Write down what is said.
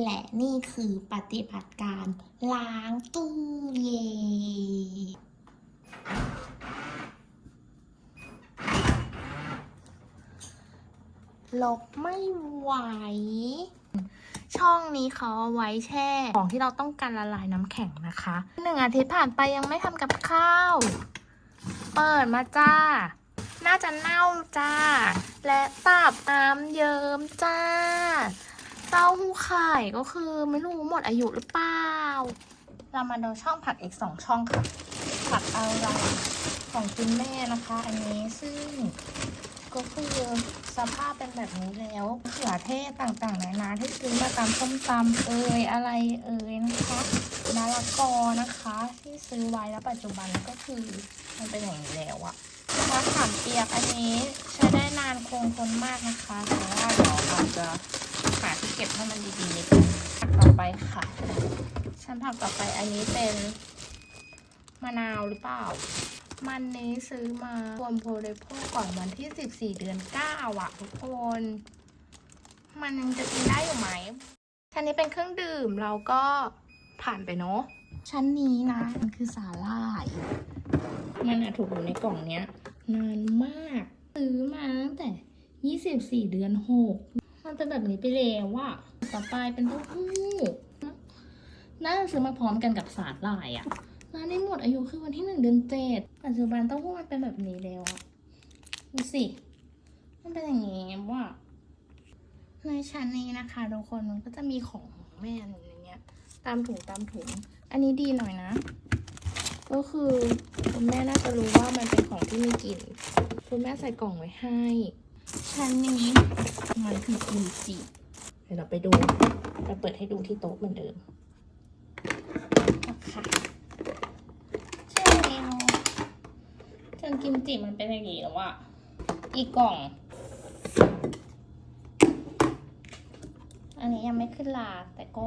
และนี่คือปฏิบัติการล้างตู้เย็นลบไม่ไหว ช่องนี้เขาเอาไว้แช่ ของที่เราต้องการละลายน้ำแข็งนะคะหนึ่งอาทิตย์ผ่านไปยังไม่ทำกับข้าว เปิดมาจ้า น่าจะเน่าจ้า และตับน้ำเยิ้มจ้า เต้าหู้ไข่ก็คือไม่รู้หมดอายุหรือเปล่า เรามาดูช่องผักอีกสองช่องค่ะ ผักอะไรของคุณแม่นะคะ อันนี้ซึ่งก็คือสภาพเป็นแบบนี้แล้วเขือเทศต่างๆนานาที่ซื้อมาตามส้มตำเอ่ยอะไรเอ่ยนะคะมะละกอนะคะ ที่ซื้อไว้แล้วปัจจุบันก็คือมันเป็นอย่างนี้แล้วอะมะขามเปียกอันนี้ใช้ได้นานคงทนมากนะคะแต่ว่าเดี๋ยวอาจจะ เก็บให้มันดีๆนิดนึงผักต่อไปค่ะ ชั้นผักต่อไปอันนี้เป็นมะนาวหรือเปล่า มันนี้ซื้อมาควรบริโภคก่อนวันที่ 14 เดือน 9 อะ ทุกคน มันยังจะกินได้อยู่ไหม ชั้นนี้เป็นเครื่องดื่มเราก็ผ่านไปเนาะ ชั้นนี้นะมันคือสาหร่ายมันอะถูกอยู่ในกล่องเนี้ย นานมาก ซื้อมาตั้งแต่ 24 เดือน 6ันเป็นแบบนี้ไปแล้วอะต่อไปเป็นเต้าหู้น่าจะซื้อมาพร้อมกันกับสาหร่ายอะร้านนี้หมดอายุคือวันที่หนึ่งเดือนเจ็ดปัจจุบันเต้าหู้มันเป็นแบบนี้แล้วอะดูสิมันเป็นอย่างงี้ว่าในชั้นนี้นะคะทุกคนมันก็จะมีของแม่อย่างเงี้ย ตามถุงตามถุง อันนี้ดีหน่อยนะ ก็คือคุณแม่น่าจะรู้ว่ามันเป็นของที่มีกลิ่นคุณแม่ใส่กล่องไว้ให้ ชั้นนี้ มันคือกิมจิเดี๋ยวเราไปดูเราเปิดให้ดูที่โต๊ะเหมือนเดิมนะคะใช่เล้วจนกิมจิมันเป็นอย่างนี้แล้วอะอีกกล่อง อันนี้ยังไม่ขึ้นลาแต่ก็